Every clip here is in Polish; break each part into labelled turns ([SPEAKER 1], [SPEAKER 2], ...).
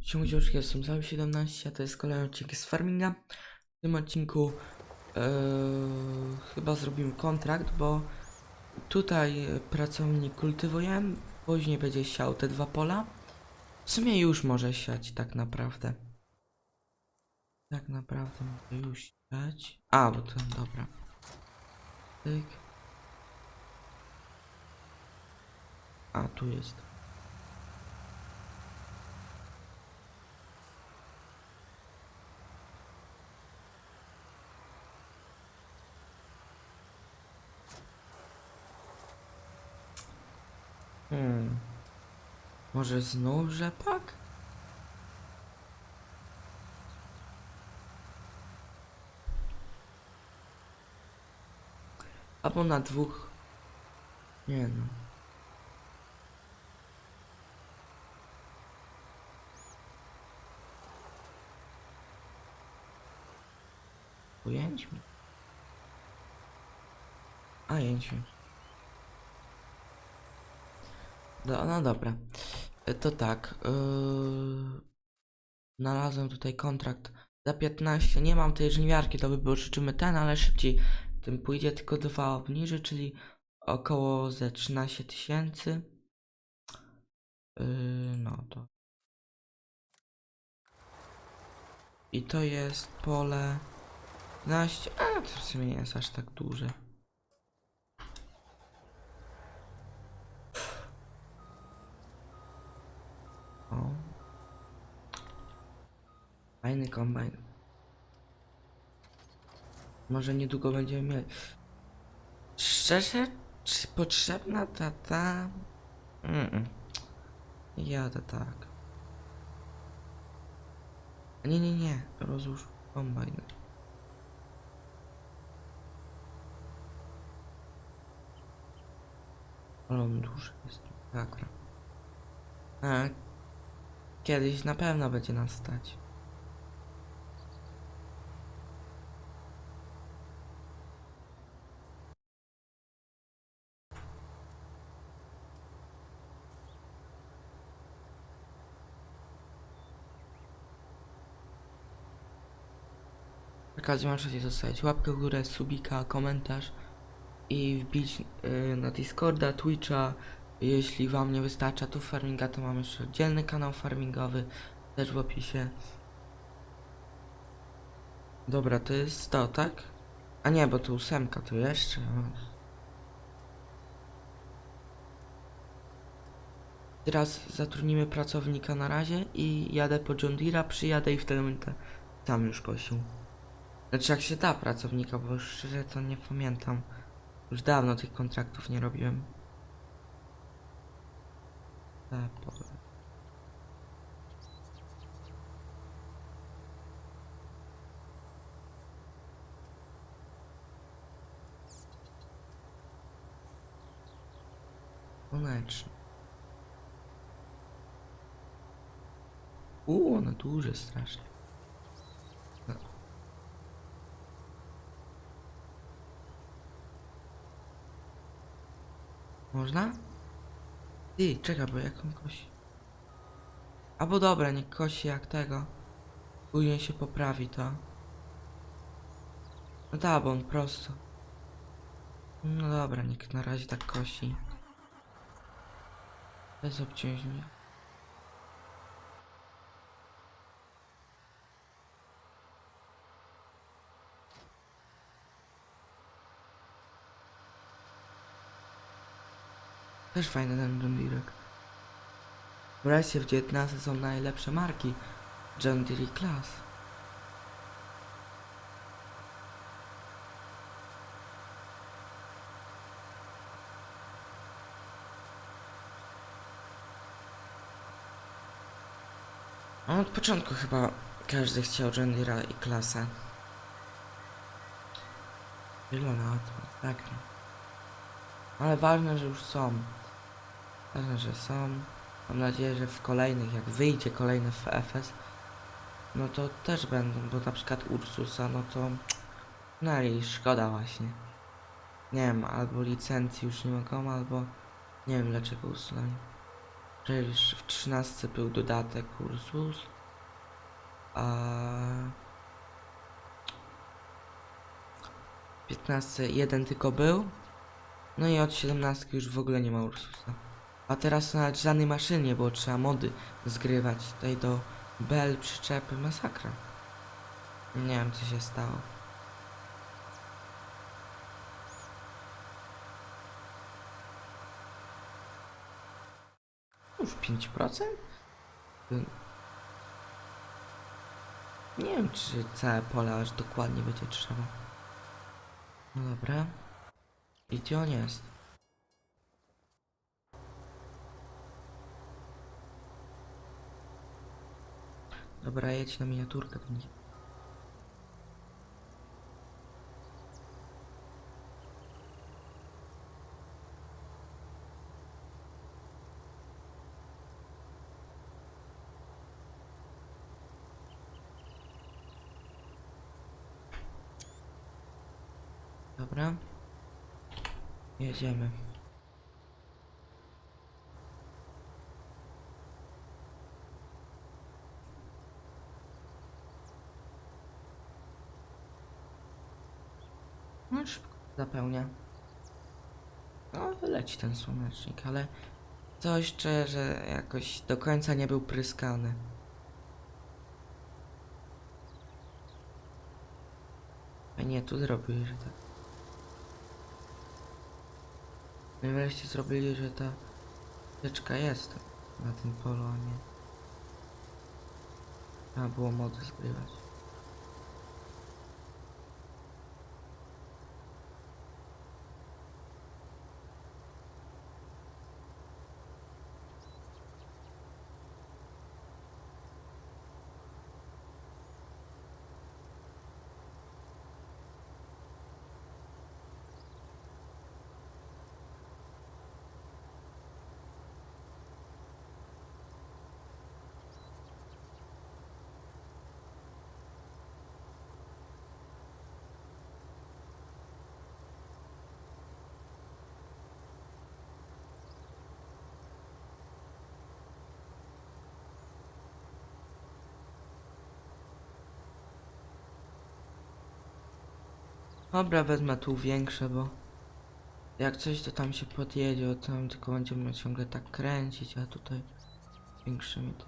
[SPEAKER 1] Dziewczynki, jestem Zajął 17, a to jest kolejny odcinek z Farminga. W tym odcinku e, chyba zrobimy kontrakt, bo tutaj pracownik kultywuje, później będzie siał te dwa pola. W sumie już może siać tak naprawdę. Tak naprawdę może już siać. A, bo to dobra. Tyk. A, tu jest. Hmm. Może znów rzepak? Albo na dwóch. Nie no. Ujęćmy. A, jęćmy. No, no dobra. E, To tak. Yy... Znalazłem tutaj kontrakt za 15. Nie mam tej żniwiarki, to by było życzymy ten, ale szybciej tym pójdzie. Tylko dwa obniży, czyli około ze 13 tysięcy. Yy, no to. I to jest pole 15. A to w sumie nie jest aż tak duże. O. Fajny kombajn. Może niedługo będziemy mieli. Szczerze, czy potrzebna ta ta? Mm -mm. Tak. Nie, nie, nie. Rozłóż kombajn. Ale on duży jest. Sakra. A, Kiedyś na pewno będzie nas stać. W każdym razie zostawić łapkę w górę, subika, komentarz i wbić y, na Discorda, Twitcha. Jeśli wam nie wystarcza tu farminga, to mam jeszcze oddzielny kanał farmingowy, też w opisie. Dobra, to jest to, tak? A nie, bo to ósemka, to jeszcze. Teraz zatrudnimy pracownika na razie i jadę po John Deere'a, przyjadę i wtedy będę tam już kosił. Znaczy jak się da pracownika, bo szczerze to nie pamiętam. Już dawno tych kontraktów nie robiłem. E, po- Konecznie. Uuu, one duże strasznie. Ty, czekaj, bo jak on kosi? Albo dobra, nie kosi jak tego. Później się poprawi to. No da, bo on prosto. No dobra, niech na razie tak kosi. Bez obciążenia. Też fajny ten John Deere. Wreszcie w 19 są najlepsze marki John Deere Class. Od początku chyba każdy chciał John Deere'a i klasę. Wiele lat, tak. Ale ważne, że już są. Ważne, że są. Mam nadzieję, że w kolejnych, jak wyjdzie kolejny FS, no to też będą, bo na przykład Ursusa, no to no i szkoda właśnie. Nie wiem, albo licencji już nie mogą, albo nie wiem dlaczego usunęli. Przecież w 13 był dodatek Ursus. A... W 15 jeden tylko był. No i od 17 już w ogóle nie ma Ursusa. A teraz nawet żadnej maszynie, bo trzeba mody zgrywać. Tutaj do Bell przyczepy masakra. Nie wiem co się stało. Już 5%? Y, Nie wiem, czy całe pole aż dokładnie będzie trzeba. No dobra. I gdzie on jest? Dobra, jedź na miniaturkę. to nie- Dobra. Jedziemy. No zapełnia. No, leci ten słonecznik, ale coś że jakoś do końca nie był pryskany. A nie, tu zrobili, że tak. No i wreszcie zrobili, że ta teczka jest na tym polu, a nie. Trzeba było mody zgrywać. Dobra, wezmę tu większe, bo jak coś to tam się podjedzie, to tam tylko będziemy ciągle tak kręcić, a tutaj większymi to...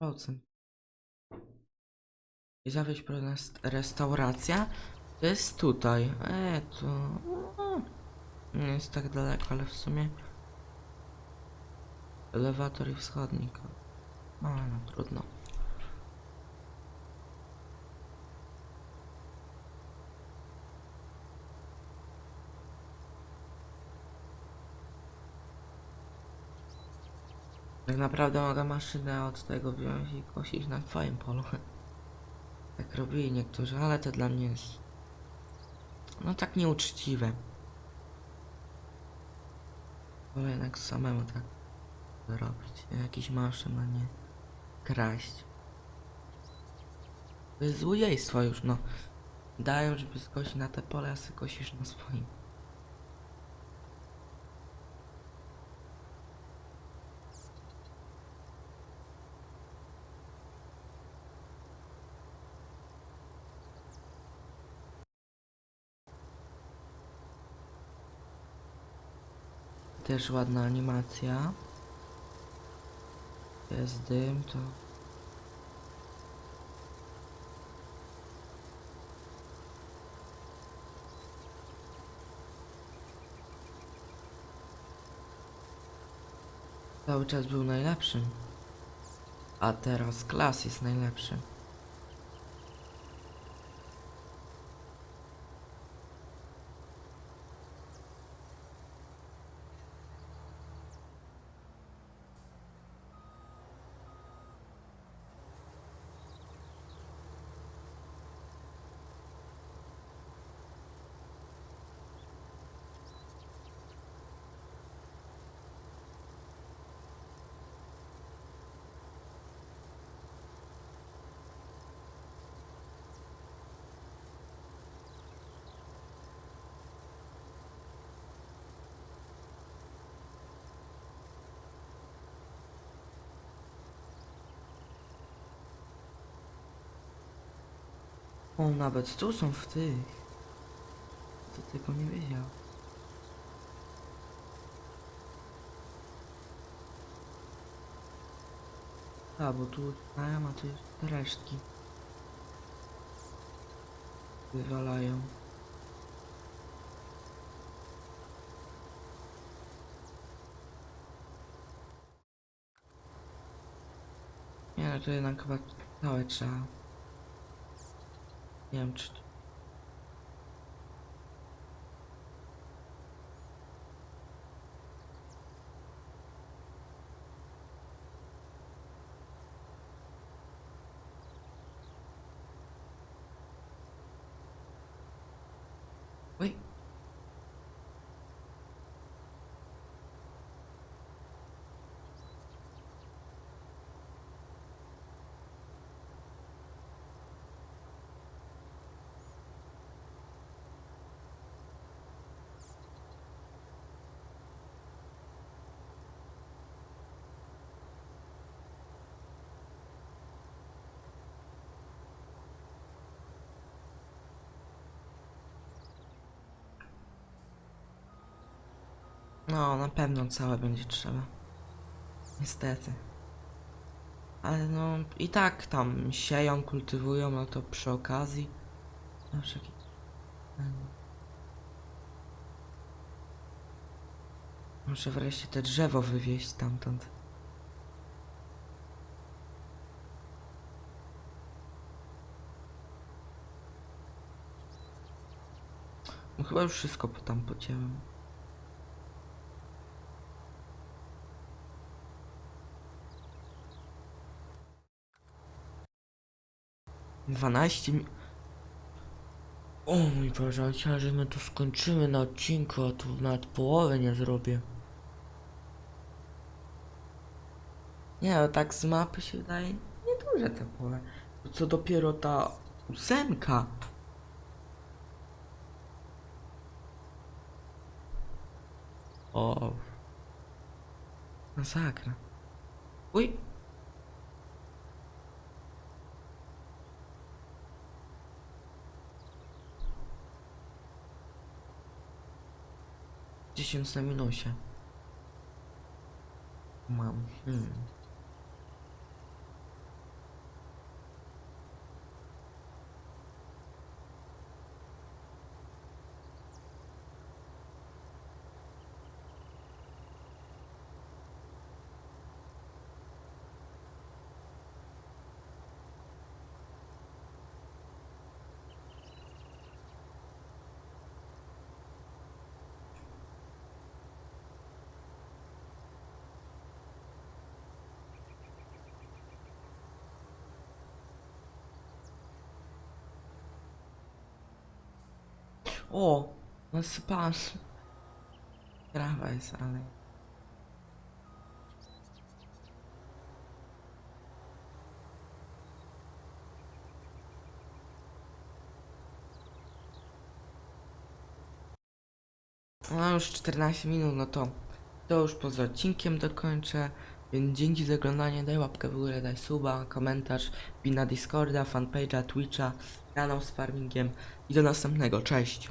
[SPEAKER 1] Procent. I zawieźć pro nas restauracja. To jest tutaj. E, to... Nie jest tak daleko, ale w sumie... Elewator i wschodnik. No, no trudno. Tak naprawdę mogę maszynę od tego wziąć i kosić na twoim polu. Tak robili niektórzy, ale to dla mnie jest... No tak nieuczciwe. Wolę jednak samemu tak robić. Jakiś maszyn, a nie kraść. To jest złodziejstwo już, no. Dają, żeby skosić na te pole, a ty kosisz na swoim. Też ładna animacja. Jest dym, to... Cały czas był najlepszym. A teraz klas jest najlepszy. O, nawet tu są w tych. To tego nie wiedział. A, bo tu znają, a tu jest resztki. Wywalają. Nie, no to jednak chyba całe trzeba. Nie wiem czy... No, na pewno całe będzie trzeba. Niestety. Ale no, i tak tam sieją, kultywują, no to przy okazji. Muszę wreszcie te drzewo wywieźć stamtąd. No chyba już wszystko tam pocięłem. Dwanaście mi... O mój Boże, ja że my to skończymy na odcinku, a tu nawet połowy nie zrobię. Nie, no tak z mapy się wydaje nieduże te pole. Co dopiero ta ósemka. O. Masakra. Uj. Na minusie. Mam. Hmm. O! Nasypałem. Trawa jest, ale... No już 14 minut, no to to już poza odcinkiem dokończę. Więc dzięki za oglądanie, daj łapkę w górę, daj suba, komentarz, wbij na Discorda, fanpage'a, Twitcha, kanał z farmingiem i do następnego, cześć!